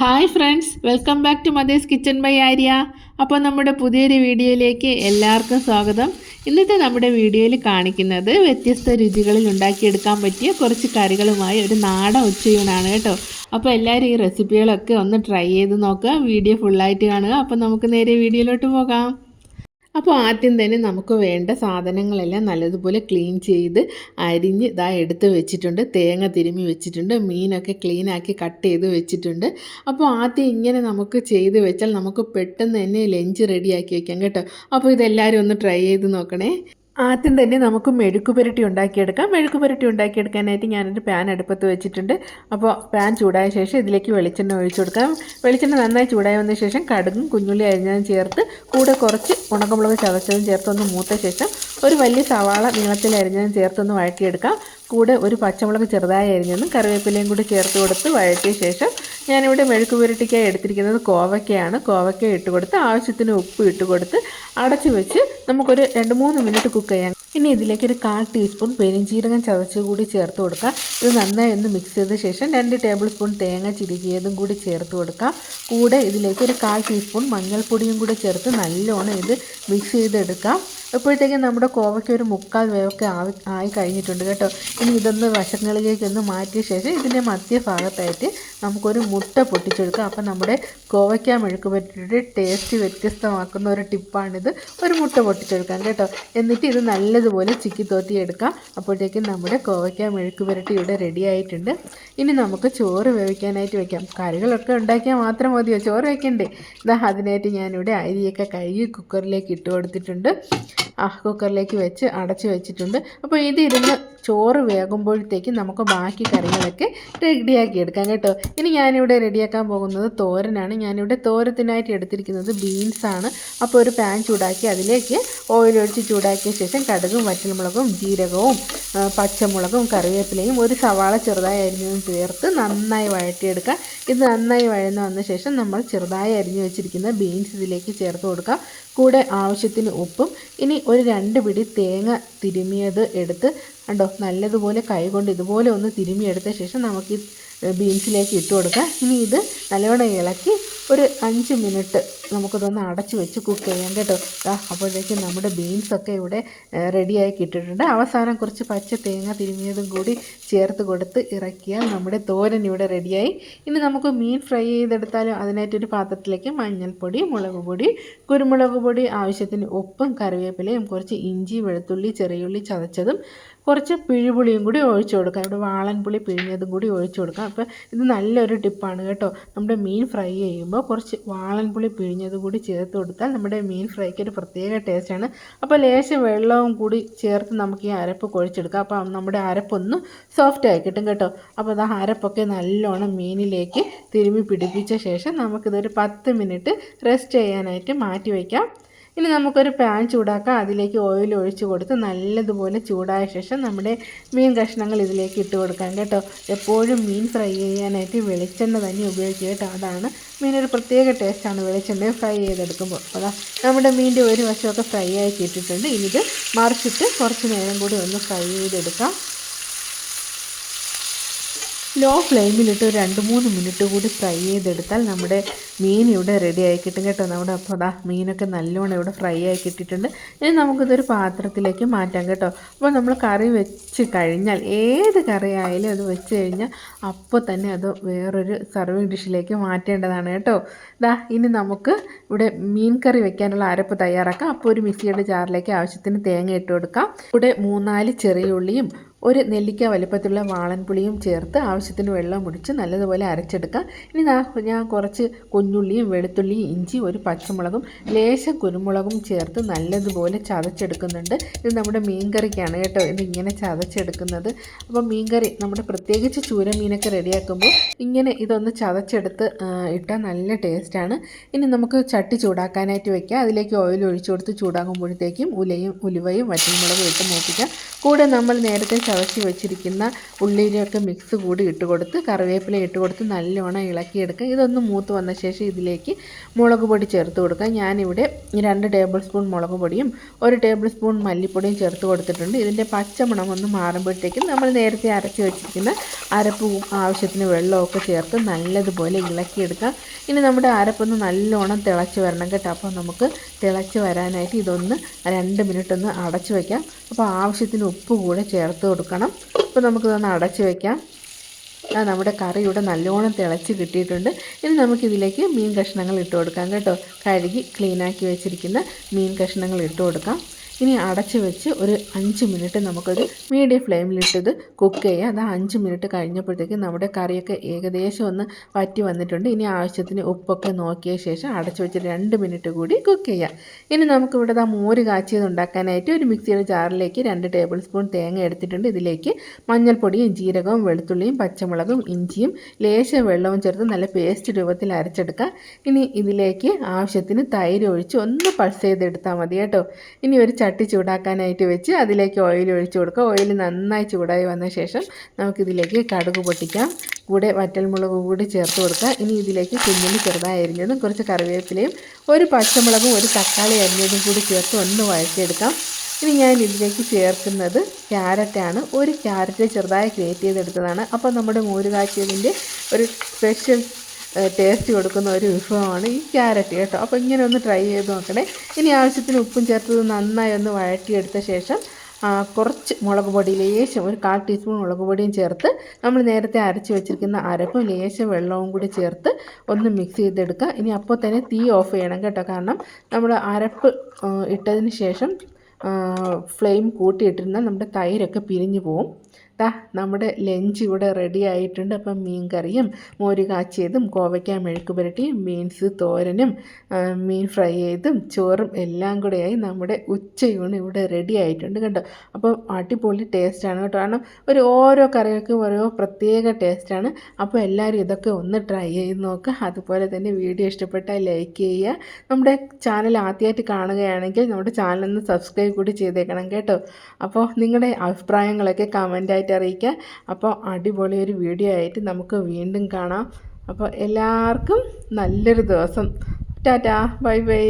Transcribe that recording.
Hi friends welcome back to mother's kitchen by Arya അപ്പോൾ നമ്മുടെ പുതിയൊരു വീഡിയോയിലേക്ക് എല്ലാവർക്കും സ്വാഗതം. ഇന്നത്തെ നമ്മുടെ വീഡിയോയിൽ കാണിക്കുന്നത് വ്യത്യസ്ത രുചികളിൽ ഉണ്ടാക്കിയെടുക്കാൻ പറ്റിയ കുറച്ച് കറികളുമായി ഒരു നാടൻ ഉച്ചയൂണാണ് കേട്ടോ. അപ്പോൾ എല്ലാവരും ഈ റെസിപ്പികളൊക്കെ ഒന്ന് ട്രൈ ചെയ്ത് നോക്കുക. വീഡിയോ ഫുള്ളായിട്ട് കാണുക. അപ്പോൾ നമുക്ക് നേരെ വീഡിയോയിലോട്ട് പോകാം. അപ്പോൾ ആദ്യം തന്നെ നമുക്ക് വേണ്ട സാധനങ്ങളെല്ലാം നല്ലതുപോലെ ക്ലീൻ ചെയ്ത് അരിഞ്ഞ് ഇതാ എടുത്ത് വെച്ചിട്ടുണ്ട്. തേങ്ങ തിരുമ്മി വെച്ചിട്ടുണ്ട്. മീനൊക്കെ ക്ലീനാക്കി കട്ട് ചെയ്ത് വെച്ചിട്ടുണ്ട്. അപ്പോൾ ആദ്യം ഇങ്ങനെ നമുക്ക് ചെയ്ത് വെച്ചാൽ നമുക്ക് പെട്ടെന്ന് തന്നെ ലഞ്ച് റെഡിയാക്കി വെക്കാം കേട്ടോ. അപ്പോൾ ഇതെല്ലാവരും ഒന്ന് ട്രൈ ചെയ്ത് നോക്കണേ. ആദ്യം തന്നെ നമുക്ക് മെഴുക്ക് പുരട്ടി ഉണ്ടാക്കിയെടുക്കാം. മെഴുക്ക് പുരട്ടി ഉണ്ടാക്കിയെടുക്കാനായിട്ട് ഞാനൊരു പാൻ അടുപ്പത്ത് വെച്ചിട്ടുണ്ട്. അപ്പോൾ പാൻ ചൂടായ ശേഷം ഇതിലേക്ക് വെളിച്ചെണ്ണ ഒഴിച്ചു കൊടുക്കാം. വെളിച്ചെണ്ണ നന്നായി ചൂടായി വന്ന ശേഷം കടുകും കുഞ്ഞുള്ളി അരിഞ്ഞതും ചേർത്ത് കൂടെ കുറച്ച് ഉണക്കമുളക് ചതച്ചതും ചേർത്തൊന്ന് മൂത്ത ശേഷം ഒരു വലിയ സവാള നീളത്തിൽ അരിഞ്ഞതും ചേർത്തൊന്ന് വഴറ്റിയെടുക്കാം. കൂടെ ഒരു പച്ചമുളക് ചെറുതായി അരിഞ്ഞതും കറിവേപ്പിലയും കൂടി ചേർത്ത് കൊടുത്ത് വഴറ്റിയ ശേഷം ഞാനിവിടെ മെഴുക്ക് പുരട്ടിക്കായി എടുത്തിരിക്കുന്നത് കോവയ്ക്കയാണ്. കോവയ്ക്ക ഇട്ട് കൊടുത്ത് ആവശ്യത്തിന് ഉപ്പ് ഇട്ട് കൊടുത്ത് അടച്ച് വെച്ച് നമുക്കൊരു രണ്ട് മൂന്ന് മിനിറ്റ് കുക്ക് ചെയ്യാം. ഇനി ഇതിലേക്ക് ഒരു കാൽ ടീസ്പൂൺ പെരിഞ്ചീരകം ചതച്ച് കൂടി ചേർത്ത് കൊടുക്കാം. ഇത് നന്നായി ഒന്ന് മിക്സ് ചെയ്ത ശേഷം രണ്ട് ടേബിൾ സ്പൂൺ തേങ്ങ ചിരുകിയതും കൂടി ചേർത്ത് കൊടുക്കാം. കൂടെ ഇതിലേക്ക് ഒരു കാൽ ടീസ്പൂൺ മഞ്ഞൾപ്പൊടിയും കൂടി ചേർത്ത് നല്ലോണം ഇത് മിക്സ് ചെയ്തെടുക്കാം. അപ്പോഴത്തേക്കും നമ്മുടെ കോവയ്ക്ക് ഒരു മുക്കാൽ വേവൊക്കെ ആവി ആയി കഴിഞ്ഞിട്ടുണ്ട് കേട്ടോ. ഇനി ഇതൊന്ന് വശങ്ങളിലേക്ക് ഒന്ന് മാറ്റിയ ശേഷം ഇതിന്റെ മധ്യഭാഗത്തായിട്ട് നമുക്കൊരു മുട്ട പൊട്ടിച്ചെടുക്കാം. അപ്പം നമ്മുടെ കോവയ്ക്ക മെഴുക്ക് പറ്റിയിട്ട് ടേസ്റ്റ് വ്യത്യസ്തമാക്കുന്ന ഒരു ടിപ്പാണിത്. ഒരു മുട്ട പൊട്ടിച്ചെടുക്കാം കേട്ടോ. എന്നിട്ട് ഇത് നല്ലതുപോലെ ചിക്കി തോത്തി എടുക്കാം. അപ്പോഴത്തേക്കും നമ്മുടെ കോവയ്ക്ക മെഴുക്ക് പുരട്ടി ഇവിടെ റെഡി ആയിട്ടുണ്ട്. ഇനി നമുക്ക് ചോറ് വേവിക്കാനായിട്ട് വെക്കാം. കറികളൊക്കെ ഉണ്ടാക്കിയാൽ മാത്രം മതിയോ? ചോറ് വയ്ക്കണ്ടേ ഇതാ അതിനായിട്ട് ഞാനിവിടെ അരിയൊക്കെ കഴുകി കുക്കറിലേക്ക് ഇട്ട് കൊടുത്തിട്ടുണ്ട്. കുക്കറിലേക്ക് വെച്ച് അടച്ച് വെച്ചിട്ടുണ്ട്. അപ്പോൾ ഇതിരുന്ന് ചോറ് വേകുമ്പോഴത്തേക്കും നമുക്ക് ബാക്കി കറികളൊക്കെ റെഡിയാക്കി എടുക്കാം കേട്ടോ. ഇനി ഞാനിവിടെ റെഡിയാക്കാൻ പോകുന്നത് തോരനാണ്. ഞാനിവിടെ തോരത്തിനായിട്ട് എടുത്തിരിക്കുന്നത് ബീൻസാണ് അപ്പോൾ ഒരു പാൻ ചൂടാക്കി അതിലേക്ക് ഓയിൽ ഒഴിച്ച് ചൂടാക്കിയ ശേഷം കടുകും വറ്റൽമുളകും ജീരകവും പച്ചമുളകും കറിവേപ്പിലയും ഒരു സവാള ചെറുതായി അരിഞ്ഞതും ചേർത്ത് നന്നായി വഴറ്റിയെടുക്കുക ഇത് നന്നായി വഴന്ന് വന്ന ശേഷം നമ്മൾ ചെറുതായി അരിഞ്ഞു വെച്ചിരിക്കുന്ന ബീൻസ് ഇതിലേക്ക് ചേർത്ത് കൊടുക്കാം. കൂടെ ആവശ്യത്തിന് ഉപ്പും ഇനി ഒരു രണ്ട് പിടി തേങ്ങ തിരുമിയത് എടുത്ത് കണ്ടോ? നല്ലതുപോലെ കൈകൊണ്ട് ഇതുപോലെ ഒന്ന് തിരുമിയെടുത്ത ശേഷം നമുക്ക് ഈ ബീൻസിലേക്ക് ഇട്ട് കൊടുക്കാം. ഇനി ഇത് നല്ലവണ്ണം ഇളക്കി ഒരു അഞ്ച് മിനിറ്റ് നമുക്കിതൊന്ന് അടച്ച് വെച്ച് കുക്ക് ചെയ്യാം കേട്ടോ. അപ്പോഴത്തേക്കും നമ്മുടെ ബീൻസൊക്കെ ഇവിടെ റെഡിയായി കിട്ടിയിട്ടുണ്ട്. അവസാനം കുറച്ച് പച്ച തേങ്ങ തിരുമിയതും കൂടി ചേർത്ത് കൊടുത്ത് ഇറക്കിയാൽ നമ്മുടെ തോരൻ ഇവിടെ റെഡിയായി. ഇനി നമുക്ക് മീൻ ഫ്രൈ ചെയ്തെടുത്താലും അതിനായിട്ടൊരു പാത്രത്തിലേക്ക് മഞ്ഞൾപ്പൊടി മുളക് പൊടി കുരുമുളക് പൊടി ആവശ്യത്തിന് ഉപ്പും കറിവേപ്പിലയും കുറച്ച് ഇഞ്ചി വെളുത്തുള്ളി ചെറിയുള്ളി ചതച്ചതും കുറച്ച് പിഴിപുളിയും കൂടി ഒഴിച്ചു കൊടുക്കാം. ഇവിടെ വാളൻപുളി പിഴിഞ്ഞതും കൂടി ഒഴിച്ചു കൊടുക്കാം. അപ്പോൾ ഇത് നല്ലൊരു ടിപ്പാണ് കേട്ടോ. നമ്മുടെ മീൻ ഫ്രൈ ചെയ്യുമ്പോൾ കുറച്ച് വാളൻപുളി പിഴിഞ്ഞത് കൂടി ചേർത്ത് കൊടുത്താൽ നമ്മുടെ മീൻ ഫ്രൈക്ക് ഒരു പ്രത്യേക ടേസ്റ്റാണ് അപ്പോൾ ലേശം വെള്ളവും കൂടി ചേർത്ത് നമുക്ക് ഈ അരപ്പ് കുഴച്ചെടുക്കാം. അപ്പോൾ നമ്മുടെ അരപ്പൊന്ന് സോഫ്റ്റ് ആയി കിട്ടും കേട്ടോ. അപ്പോൾ അത് അരപ്പൊക്കെ നല്ലോണം മീനിലേക്ക് തിരുമ്മി പിടിപ്പിച്ച ശേഷം നമുക്കിതൊരു പത്ത് മിനിറ്റ് റെസ്റ്റ് ചെയ്യാനായിട്ട് മാറ്റി വയ്ക്കാം. ഇനി നമുക്കൊരു പാൻ ചൂടാക്കാം. അതിലേക്ക് ഓയിൽ ഒഴിച്ച് കൊടുത്ത് നല്ലതുപോലെ ചൂടായ ശേഷം നമ്മുടെ മീൻ കഷ്ണങ്ങൾ ഇതിലേക്ക് ഇട്ട് കൊടുക്കാം കേട്ടോ. എപ്പോഴും മീൻ ഫ്രൈ ചെയ്യാനായിട്ട് വെളിച്ചെണ്ണ തന്നെ ഉപയോഗിക്കുക കേട്ടോ. അതാണ് മീനൊരു പ്രത്യേക ടേസ്റ്റാണ് വെളിച്ചെണ്ണ ഫ്രൈ ചെയ്തെടുക്കുമ്പോൾ. അതാ നമ്മുടെ മീനിന്റെ ഒരു വശമൊക്കെ ഫ്രൈ ആയി കിട്ടിയിട്ടുണ്ട്. ഇനി ഇത് മറിച്ചിട്ട് കുറച്ച് നേരം കൂടി ഒന്ന് ഫ്രൈ ചെയ്തെടുക്കാം. ലോ ഫ്ലെയിമിലിട്ട് രണ്ട് മൂന്ന് മിനിറ്റ് കൂടി ഫ്രൈ ചെയ്തെടുത്താൽ നമ്മുടെ മീൻ ഇവിടെ റെഡി ആയി കിട്ടും കേട്ടോ. നമ്മുടെ അപ്പോൾ അതാ മീനൊക്കെ നല്ലോണം ഇവിടെ ഫ്രൈ ആയി കിട്ടിയിട്ടുണ്ട്. ഇനി നമുക്കിതൊരു പാത്രത്തിലേക്ക് മാറ്റാം കേട്ടോ. അപ്പോൾ നമ്മൾ കറി വെച്ച് കഴിഞ്ഞാൽ ഏത് കറി ആയാലും അത് വെച്ച് കഴിഞ്ഞാൽ അപ്പോൾ തന്നെ അത് വേറൊരു സർവിങ് ഡിഷിലേക്ക് മാറ്റേണ്ടതാണ് കേട്ടോ. ഇതാ ഇനി നമുക്ക് ഇവിടെ മീൻ കറി വെക്കാനുള്ള അരപ്പ് തയ്യാറാക്കാം. അപ്പോൾ ഒരു മിക്സിയുടെ ജാറിലേക്ക് ആവശ്യത്തിന് തേങ്ങ ഇട്ട് കൊടുക്കാം. ഇവിടെ മൂന്നാൽ ചെറിയ ഉള്ളിയും ഒരു നെല്ലിക്ക വലിപ്പത്തിലുള്ള വാളൻപുളിയും ചേർത്ത് ആവശ്യത്തിന് വെള്ളം ഒഴിച്ച് നല്ലതുപോലെ അരച്ചെടുക്കുക ഇനി ഞാൻ കുറച്ച് കുഞ്ഞുള്ളിയും വെളുത്തുള്ളിയും ഇഞ്ചി ഒരു പച്ചമുളകും ലേശം കുരുമുളകും ചേർത്ത് നല്ലതുപോലെ ചതച്ചെടുക്കുന്നുണ്ട്. ഇത് നമ്മുടെ മീൻകറിക്കാണ് കേട്ടോ ഇത് ഇങ്ങനെ ചതച്ചെടുക്കുന്നത്. അപ്പോൾ മീൻകറി നമ്മുടെ പ്രത്യേകിച്ച് ചൂര മീനൊക്കെ റെഡിയാക്കുമ്പോൾ ഇങ്ങനെ ഇതൊന്ന് ചതച്ചെടുത്ത് ഇട്ടാൽ നല്ല ടേസ്റ്റാണ്. ഇനി നമുക്ക് ചട്ടി ചൂടാക്കാനായിട്ട് വെക്കാം. അതിലേക്ക് ഓയിൽ ഒഴിച്ചു കൊടുത്ത് ചൂടാകുമ്പോഴത്തേക്കും ഉലയും ഉലുവയും വറ്റൽമുളകും ഇട്ട് മൂപ്പിക്കാം. കൂടെ നമ്മൾ നേരത്തെ ചവച്ച് വെച്ചിരിക്കുന്ന ഉള്ളിയിലൊക്കെ മിക്സ് കൂടി ഇട്ട് കൊടുത്ത് കറിവേപ്പില ഇട്ട് കൊടുത്ത് നല്ലോണം ഇളക്കിയെടുക്കുക. ഇതൊന്ന് മൂത്ത് വന്ന ശേഷം ഇതിലേക്ക് മുളക് പൊടി ചേർത്ത് കൊടുക്കുക. ഞാനിവിടെ രണ്ട് ടേബിൾ സ്പൂൺ മുളക് പൊടിയും ഒരു ടേബിൾ സ്പൂൺ മല്ലിപ്പൊടിയും ചേർത്ത് കൊടുത്തിട്ടുണ്ട്. ഇതിന്റെ പച്ചമണം ഒന്ന് മാറുമ്പോഴത്തേക്കും നമ്മൾ നേരത്തെ അരച്ച് വെച്ചിരിക്കുന്ന അരപ്പ് ആവശ്യത്തിന് വെള്ളമൊക്കെ ചേർത്ത് നല്ലതുപോലെ ഇളക്കിയെടുക്കാം ഇനി നമ്മുടെ അരപ്പൊന്ന് നല്ലോണം തിളച്ച് വരണം കേട്ടോ. അപ്പോൾ നമുക്ക് തിളച്ച് വരാനായിട്ട് ഇതൊന്ന് രണ്ട് മിനിറ്റ് ഒന്ന് അടച്ചു വയ്ക്കാം അപ്പോൾ ആവശ്യത്തിന് ഉപ്പ് കൂടെ ചേർത്ത് കൊടുക്കണം. അപ്പോൾ നമുക്കിതൊന്ന് അടച്ച് വയ്ക്കാം ആ നമ്മുടെ കറി ഇവിടെ നല്ലോണം തിളച്ച് കിട്ടിയിട്ടുണ്ട്. ഇനി നമുക്കിതിലേക്ക് മീൻ കഷ്ണങ്ങൾ ഇട്ട് കൊടുക്കാം കേട്ടോ. കഴുകി ക്ലീനാക്കി വെച്ചിരിക്കുന്ന മീൻ കഷ്ണങ്ങൾ ഇട്ട് കൊടുക്കാം. ഇനി അടച്ച് വെച്ച് ഒരു അഞ്ച് മിനിറ്റ് നമുക്കൊരു മീഡിയം ഫ്ലെയിമിലിട്ടത് കുക്ക് ചെയ്യുക അത് അഞ്ച് മിനിറ്റ് കഴിഞ്ഞപ്പോഴത്തേക്ക് നമ്മുടെ കറിയൊക്കെ ഏകദേശം ഒന്ന് വറ്റി വന്നിട്ടുണ്ട്. ഇനി ആവശ്യത്തിന് ഉപ്പൊക്കെ നോക്കിയ ശേഷം അടച്ച് വെച്ച് രണ്ട് മിനിറ്റ് കൂടി കുക്ക് ചെയ്യാം. ഇനി നമുക്കിവിടെ ആ മോര് കാച്ചിയത് ഉണ്ടാക്കാനായിട്ട് ഒരു മിക്സിയുടെ ജാറിലേക്ക് രണ്ട് ടേബിൾ സ്പൂൺ തേങ്ങ എടുത്തിട്ടുണ്ട്. ഇതിലേക്ക് മഞ്ഞൾപ്പൊടിയും ജീരകവും വെളുത്തുള്ളിയും പച്ചമുളകും ഇഞ്ചിയും ലേശ വെള്ളവും ചേർത്ത് നല്ല പേസ്റ്റ് രൂപത്തിൽ അരച്ചെടുക്കുക ഇനി ഇതിലേക്ക് ആവശ്യത്തിന് തൈര് ഒഴിച്ച് ഒന്ന് പൾസ് ചെയ്തെടുത്താൽ മതി കേട്ടോ. ഇനി ഒരു ചട്ടി ചൂടാക്കാനായിട്ട് വെച്ച് അതിലേക്ക് ഓയിൽ ഒഴിച്ചു കൊടുക്കുക. ഓയിൽ നന്നായി ചൂടായി വന്ന ശേഷം നമുക്കിതിലേക്ക് കടുക് പൊട്ടിക്കാം. കൂടെ വറ്റൽമുളക് കൂടി ചേർത്ത് കൊടുക്കുക. ഇനി ഇതിലേക്ക് കുഞ്ഞിന് ചെറുതായി അരിഞ്ഞതും കുറച്ച് കറിവേപ്പിലയും ഒരു പച്ചമുളകും ഒരു തക്കാളി അരിഞ്ഞതും കൂടി ചേർത്ത് ഒന്ന് വഴറ്റിയെടുക്കാം. ഇനി ഞാൻ ഇതിലേക്ക് ചേർക്കുന്നത് ക്യാരറ്റാണ്. ഒരു ക്യാരറ്റ് ചെറുതായി ഗ്രേറ്റ് ചെയ്തെടുത്തതാണ്. അപ്പോൾ നമ്മുടെ മോര് കാച്ചിയതിന്റെ ഒരു സ്പെഷ്യൽ ടേസ്റ്റ് കൊടുക്കുന്ന ഒരു വിഭവമാണ് ഈ ക്യാരറ്റ് കേട്ടോ. അപ്പോൾ ഇങ്ങനെ ഒന്ന് ട്രൈ ചെയ്ത് നോക്കണേ. ഇനി ആവശ്യത്തിന് ഉപ്പും ചേർത്തത് നന്നായി ഒന്ന് വഴറ്റിയെടുത്ത ശേഷം കുറച്ച് മുളക് പൊടി ലേശം ഒരു കാൽ ടീസ്പൂൺ മുളക് പൊടിയും ചേർത്ത് നമ്മൾ നേരത്തെ അരച്ച് വെച്ചിരിക്കുന്ന അരപ്പും ലേശം വെള്ളവും കൂടി ചേർത്ത് ഒന്ന് മിക്സ് ചെയ്തെടുക്കുക. ഇനി അപ്പോൾ തന്നെ തീ ഓഫ് ചെയ്യണം കേട്ടോ. കാരണം നമ്മൾ അരപ്പ് ഇട്ടതിന് ശേഷം ഫ്ലെയിം കൂട്ടിയിട്ടിരുന്നാൽ നമ്മുടെ തൈരൊക്കെ പിരിഞ്ഞു പോവും. ദാ നമ്മുടെ ലഞ്ച് ഇവിടെ റെഡി ആയിട്ടുണ്ട്. അപ്പം മീൻ കറിയും മോര് കാച്ചിയതും കോവയ്ക്ക മെഴുക്ക് പുരട്ടിയും ബീൻസ് തോരനും മീൻ ഫ്രൈ ചെയ്തും ചോറും എല്ലാം കൂടെയായി നമ്മുടെ ഉച്ചയൂണ് ഇവിടെ റെഡി ആയിട്ടുണ്ട് കേട്ടോ അപ്പം അടിപൊളി ടേസ്റ്റാണ് കേട്ടോ. കാരണം ഒരു ഓരോ കറികൾക്കും ഓരോ പ്രത്യേക ടേസ്റ്റാണ് അപ്പോൾ എല്ലാവരും ഇതൊക്കെ ഒന്ന് ട്രൈ ചെയ്ത് നോക്കുക അതുപോലെ തന്നെ വീഡിയോ ഇഷ്ടപ്പെട്ടാൽ ലൈക്ക് ചെയ്യുക. നമ്മുടെ ചാനൽ ആദ്യമായിട്ട് കാണുകയാണെങ്കിൽ നമ്മുടെ ചാനൽ ഒന്ന് സബ്സ്ക്രൈബ് കൂടി ചെയ്തേക്കണം കേട്ടോ. അപ്പോൾ നിങ്ങളുടെ അഭിപ്രായങ്ങളൊക്കെ കമന്റായിട്ട് അറിയിക്കുക അപ്പോൾ അടിപൊളി ഒരു വീഡിയോ ആയിട്ട് നമുക്ക് വീണ്ടും കാണാം. അപ്പോൾ എല്ലാവർക്കും നല്ലൊരു ദിവസം. Tata bye bye.